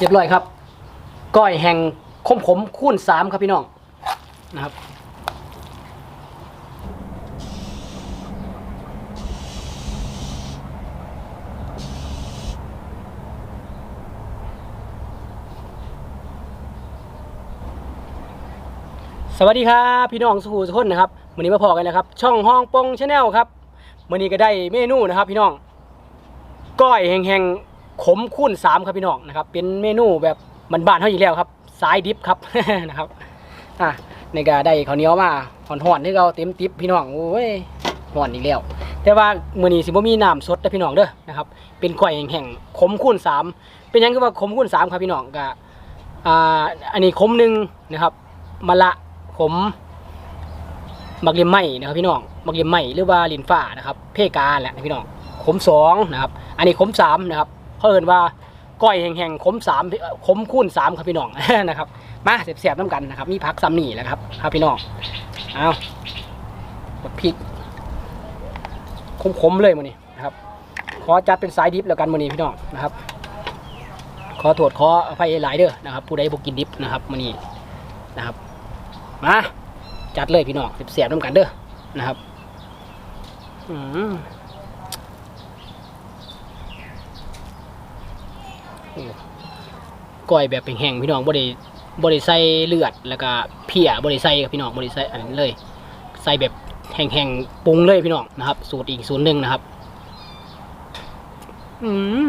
เรียบร้อยครับ ก้อยแห่งคมขมคูณสามครับพี่น้องนะครับสวัสดีครับพี่น้องสุขุสุขนนะครับวันนี้มาพอกันนะครับ ช่องห้องปงชาแนลครับวันนี้ก็ได้เมนูนะครับ พี่น้องก้อยแห่งๆ ขมคูณสามครับพี่น้องนะครับเป็นเมนูแบบบ้านๆเท่าอยู่แล้วครับสายดิบครับนะครับอะในก็ได้ข้าวเหนียวมาห่อนๆที่เราเต็มติบพี่น้องโอ้ยห่อนอีกแล้วแต่ว่ามือนี้สิบ่มีน้ำสดนะพี่น้องเด้อนะครับเป็นก้อยแห่งๆขมคูณสามเป็นยังคือว่าขมคูณสามครับพี่น้องก็อ่าอันนี้ขมหนึ่งนะครับมะละผมมักเลียมไหมนะครับพี่น้องมักเลียมไหมหรือว่าลินฟ้านะครับ เพกาแหละพี่น้องขมสองนะครับ อันนี้ขมสามนะครับ เขาเอินว่าก้อยแห่งๆขมสามขมคูณสามครับพี่น้องนะครับมาเสียบๆน้ำกันนะครับมีผักซ้ำนี่แหละครับครับพี่น้องเอาบักพริกขมๆเลยมันนี้นะครับขอจัดเป็นสายดิบแล้วกันมันนี้พี่น้องนะครับ ขอโทษขออภัยหลายเด้อนะครับ ผู้ใดบ่กินดิบนะครับมันนี้นะครับมาจัดเลยพี่น้องเสียบๆน้ำกันเด้อนะครับ อืมโอ้ ก้อยแบบแห้งพี่น้องบ่ได้บ่ได้ใส่เลือดแล้วก็เพียบ่ได้ใส่ครับพี่น้องบ่ได้ใส่อันนี้เลย ใส่แบบแห้งๆปรุงเลยพี่น้องนะครับ สูตรอีกสูตรหนึ่งนะครับ อืม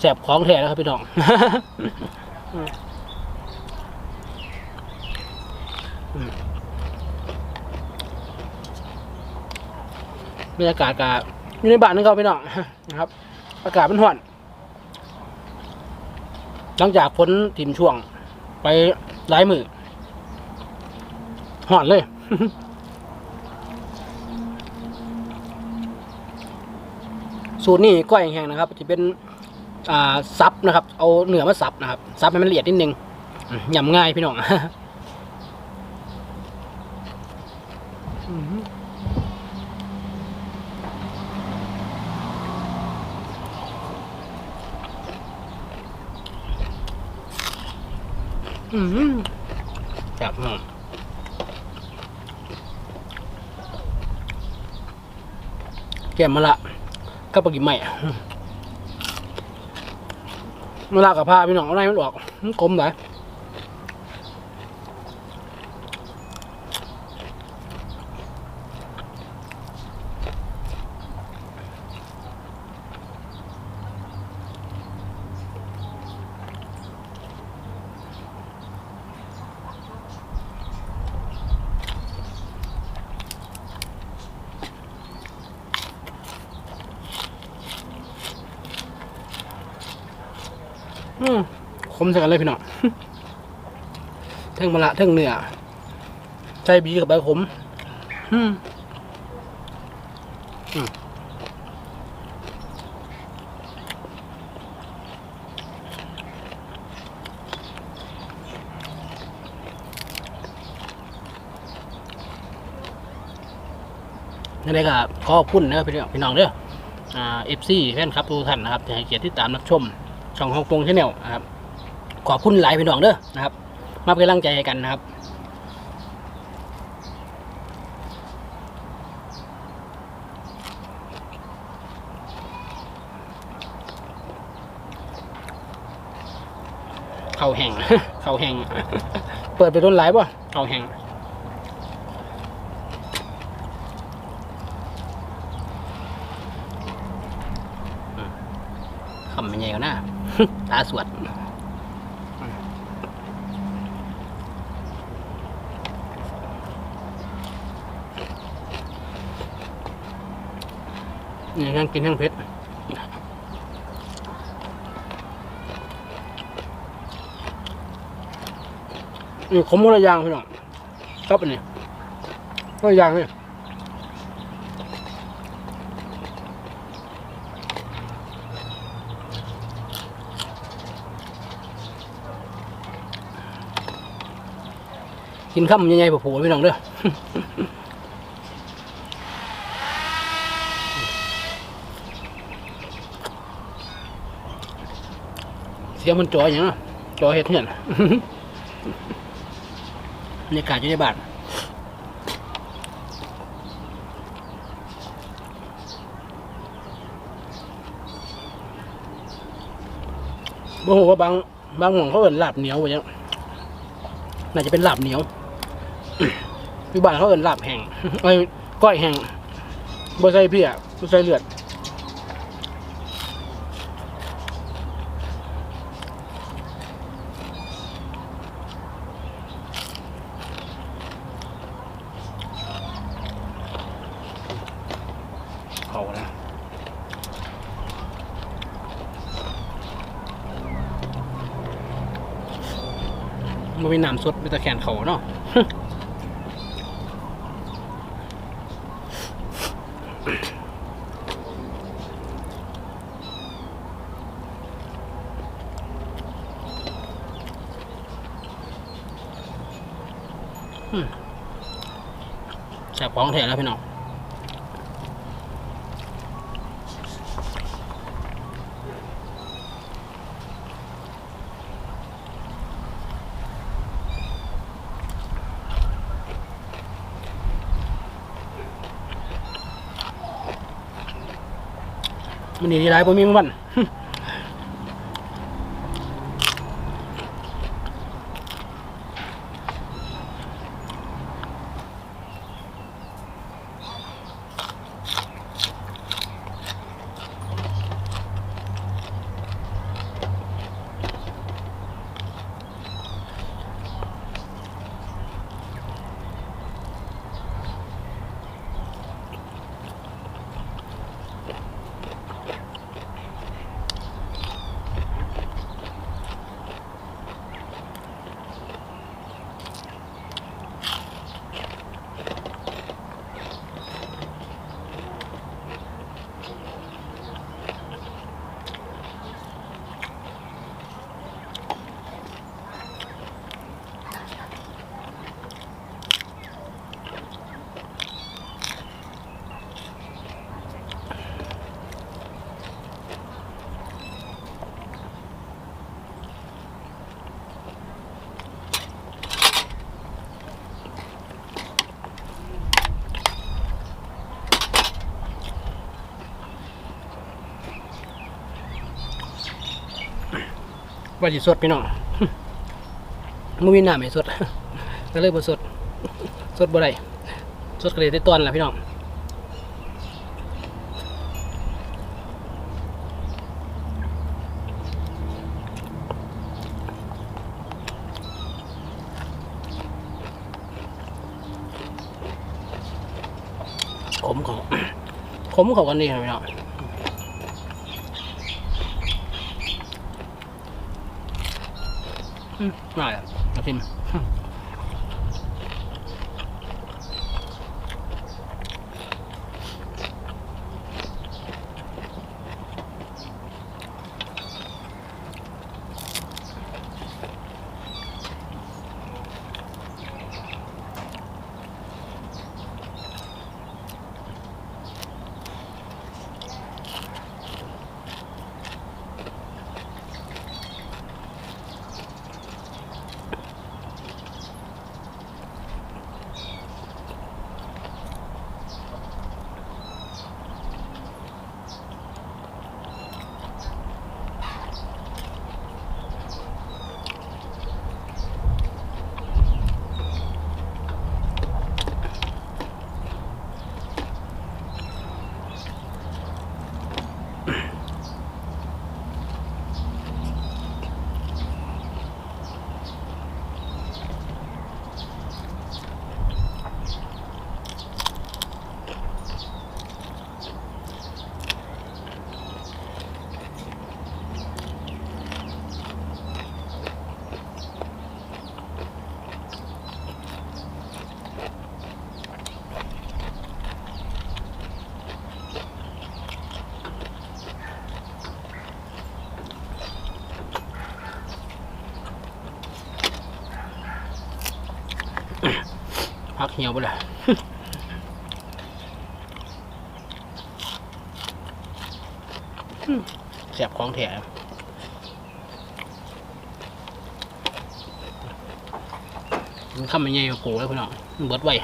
แสบของแท้แล้วครับพี่น้องบรรยากาศกา อยู่ในบ้านนึงเขาพี่น้องนะครับ อากาศมันห่อน หลังจากฝนถิ่มช่วง ไปหลายมือห่อนเลยสูตรนี้ก้อยแห้งนะครับจะเป็นซับนะครับ เอาเนื้อมาสับนะครับซับให้มันละเอียดนิดนึงยำง่ายพี่น้อง อืมแบบอืมแก้มมาละก็ปลากิมใหม่อะเวลากับผ้าพี่น้องเอาไรมันออกมันกลมไหน มใส่กันเลยพี่น้องเทิงมะละเทิงเนื้อใส่บีกับใบขมอืมอืมนั่นเองก็ขอขอบคุณนะครับพี่น้องพี่น้องเด้ออ่าเอฟซีแฟนคลับทุกท่านนะครับที่ให้เกียรติติดตามรับชมช่องฮ่องกงชาแนลนะครับ ขอบคุณหลายพี่น้องเด้อนะครับ มาเป็นกำลังใจให้กันนะครับเข่าแห้งเข่าแห้งเปิดไปโดนหลป่ะเข่าแห้งอืมคำเป็นไงกันนะตาสวด นี่ยังกินทั้งเผ็ดนี่ขมคนละยางพี่น้องชอบอันนี้คนละยางเลยกินข้าวใหญ่ๆผูๆพี่น้องเด้อ สียงมันจ่ออย่างน่ะจ่อเฮ็ดเหือนบรรยากาศอยู่ในบ้านบ่ฮู้ว่าบางบางหม่องเขาเอิ้นลาบเหนียวว่าจังน่าจะเป็นลาบเหนียวอยู่บ้านเขาเอิ้นลาบแห้งเอ้ก้อยแห้งบ่ใส่เพี้ยบ่ใส่เลือด มันมีน้ำสดมีแต่แขนเขาเนาะแสบของแท้แล้วพี่น้อง มันนี่ที่ไรผมมีมัน ว่าสิสดพี่น้องมันมีน้ำให้สดก็เลยบ่สด สดบ่ได้สดก็เลยได้ตอนละพี่น้องขมเขาขมเขากันดีครับพี่น้อง อืมอร่อยอะมาชิมพั เหี่ยวไปเลยแสบของแถมมันข้ามมัไปไงโผล่แล้วพี่น้องมันเบิดไว้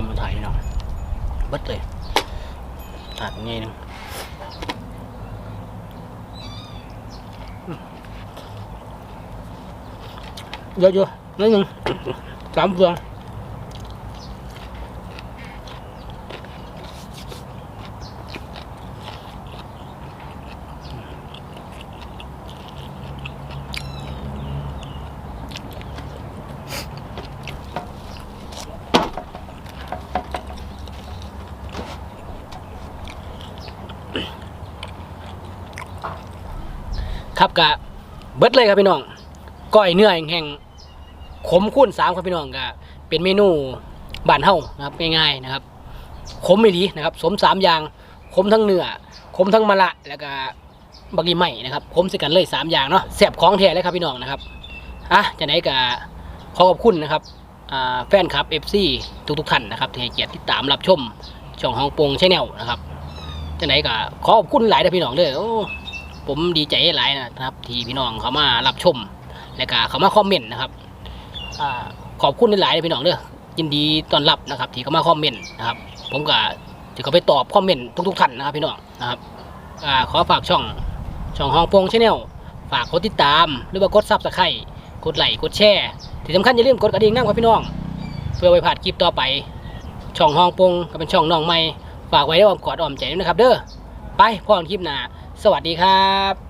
คำมันถ่ายพี่น้องเบิดเลยถาดง่ายหนึงอืมเยอะๆนิดหนึ่งสามเฟือง ครับกะเบิดเลยครับพี่น้องก้อยเนื้อแห้งๆขมข้นสามครับพี่น้องกะเป็นเมนูบ้านเฮานะครับง่ายๆนะครับขมไม่ดีนะครับ สมสามอย่างขมทั้งเนื้อขมทั้งมะละแล้วก็บักกีใหม่นะครับขมสิกันเลยสามอย่างเนาะแซ่บของแท้เลยครับพี่น้องนะครับอะจะไหนกะขอขอบคุณนะครับแฟนคลับ FC ทุกๆท่านนะครับที่ให้เกียรติติดตามรับชมช่องฮองปงชแนลนะครับจะไหนกะขอขอบคุณหลายนพี่น้องเด้อโอ้ ผมดีใจหลายนะครับ ที่พี่น้องเขามารับชม และก็เขามาคอมเมนต์นะครับอขอบคุณหลายๆพี่น้องเด้อยินดีต้อนรับนะครับ ที่เขามาคอมเมนต์นะครับ ผมก็จะเขาไปตอบคอมเมนต์ทุกๆท่านนะครับพี่น้องนะครับอขอฝากช่องช่องฮองปงชาแนลฝากกดติดตาม หรือว่ากดซับสไครต์กดไลค์กดแชร์ที่สำคัญอย่าลืมกดกระดิ่งนะครับพี่น้อง เพื่อไปผ่านคลิปต่อไป ช่องฮองปงก็เป็นช่องน้องใหม่ฝากไว้ด้วยอ้อมกอดอ้อมใจด้วยนะครับ เด้อไปพอกันคลิปหน้า สวัสดีครับ